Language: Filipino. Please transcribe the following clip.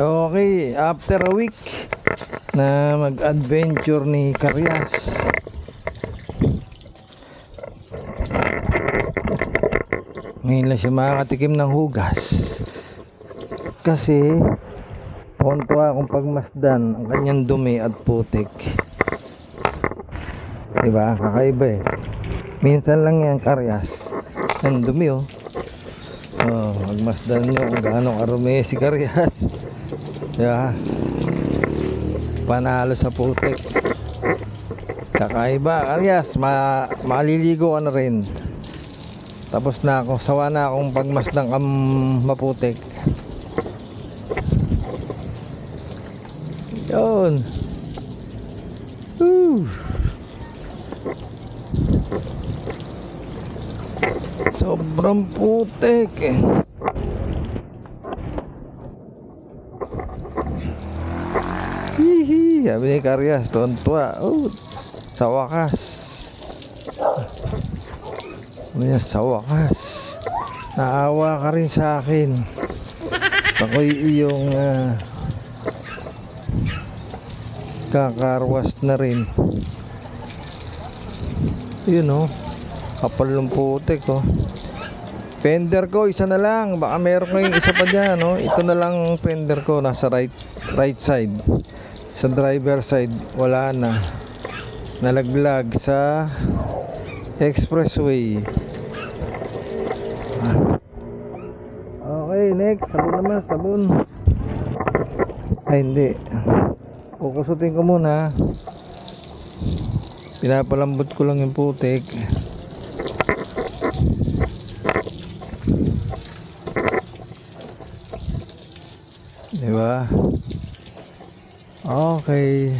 Okay, after a week na mag-adventure ni Karyas. Ngayon lang siya makakatikim ng hugas. Kasi Tuwan-tuwa akong pagmasdan ang kanyang dumi at putik. Diba? Kakaiba eh. Minsan lang yan karyas. Ang dumi oh. Oh, magmasdan nyo kung gaano karumi si karyas. Diba? Panalo sa putik. Kakaiba karyas. Ma maliligo ka na rin. Tapos na ako. Sawa na akong pagmasdan kang maputik. Yun. Woo. Sobrang putik eh. Hihi, sabi ni Karyas, tuwan-tuwa. Oh, sa wakas. Niya, sa wakas. Naawa ka rin sa akin. Ako'y iyong ah, kakarwas na rin yun oh kapal ng putik oh fender ko isa na lang baka meron kayong isa pa dyan oh. ito na lang ang fender ko nasa right right side sa driver side wala na. Nalaglag sa expressway. Okay next. Sabon naman sabon. Ay hindi. Kukusutin ko muna. Pinapalambot ko lang yung putik. Diba okay